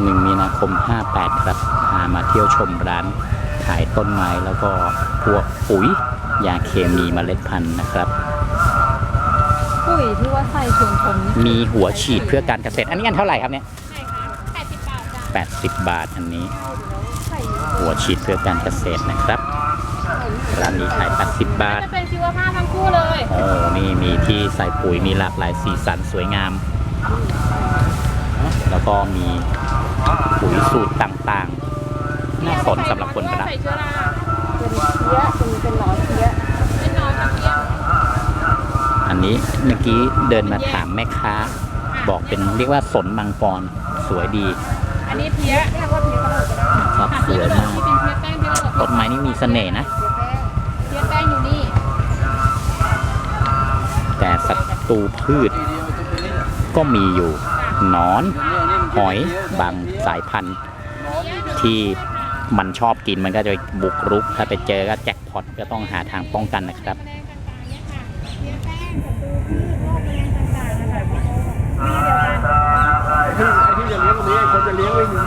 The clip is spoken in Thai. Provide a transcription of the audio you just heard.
1 มีนาคม 58 ครับพามาเที่ยวชมร้านขายต้นไม้แล้วก็พวกปุ๋ยยาเคมีเมล็ดพันธุ์นะครับ ปุ๋ยที่ว่าใส่ชวนชมนี่มีหัวฉีดเพื่อการเกษตร อันนี้อันเท่าไหร่ครับเนี่ยไหนคะแปดสิบบาทจ้ะ80 บาทอันนี้ ใส่หัวฉีดเพื่อการเกษตรนะครับร้านนี้ขาย80 บาท จะเป็นชีวภาพทั้งคู่เลยโอ้ นี่มีที่ใส่ปุ๋ยมีหลากหลายสีสันสวยงาม แล้วก็มีปุ๋ย สูตรต่างๆ น่าสนสำหรับคนรักใส่เชื้อราเป็นเพี้ยเป็นเป็นหนอนเพี้ยเป็นนอนตะเกียบอันนี้เมื่อกี้เดินมาถามแม่ค้า บอกเป็นเรียกว่าสนมังกรสวยดีอันนี้เพี้ยเรียกว่าเพี้ยกระโดดก็ได้นะครับค่ะสวยมากที่เป็นเพี้ยแป้งเพี้ยกระโดดต้นไม้นี่มีเสน่ห์นะ เพี้ยแป้งเพี้ยแป้งอยู่นี่แต่ศัตรูพืชก็มีอยู่หนอน หอยบางสายพันธุ์ที่มันชอบกินมันก็จะบุกรุก ถ้าไปเจอก็แจ็คพอตก็ต้องหาทางป้องกันนะครับแมลงต่างๆเนี่ยค่ะเพี้ยงตรงต่างๆนะคะไอ้ที่ไอ้ที่จะเลี้ยงตรงนี้ไอ้คนจะเลี้ยงไม่มี